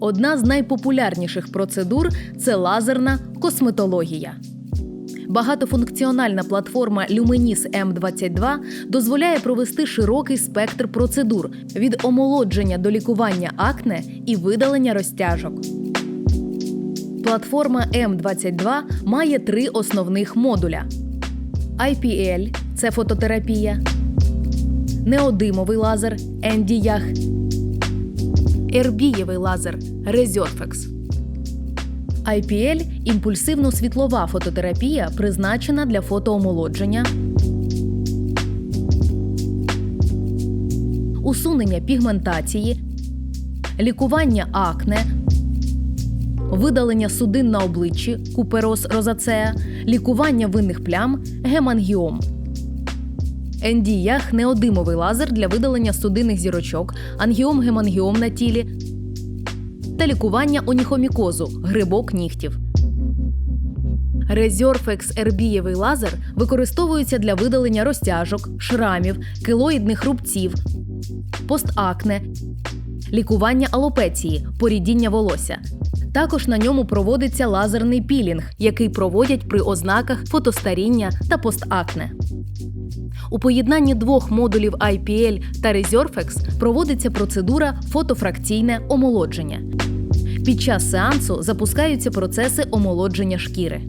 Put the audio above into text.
Одна з найпопулярніших процедур це лазерна косметологія. Багатофункціональна платформа Lumenis M22 дозволяє провести широкий спектр процедур від омолодження до лікування акне і видалення розтяжок. Платформа М22 має три основних модуля: IPL – це фототерапія, неодимовий лазер Ендіях, ербієвий лазер Резерфекс. IPL – імпульсивно-світлова фототерапія, призначена для фотоомолодження, усунення пігментації, лікування акне, видалення судин на обличчі купероз розацеа, лікування винних плям, гемангіом. Ендіях неодимовий лазер для видалення судинних зірочок, ангіом-гемангіом на тілі та лікування оніхомікозу грибок нігтів. Резерфекс ербієвий лазер використовується для видалення розтяжок, шрамів, килоїдних рубців, постакне, лікування алопеції, порідіння волосся. Також на ньому проводиться лазерний пілінг, який проводять при ознаках фотостаріння та постакне. У поєднанні двох модулів IPL та Resurfex проводиться процедура фотофракційне омолодження. Під час сеансу запускаються процеси омолодження шкіри.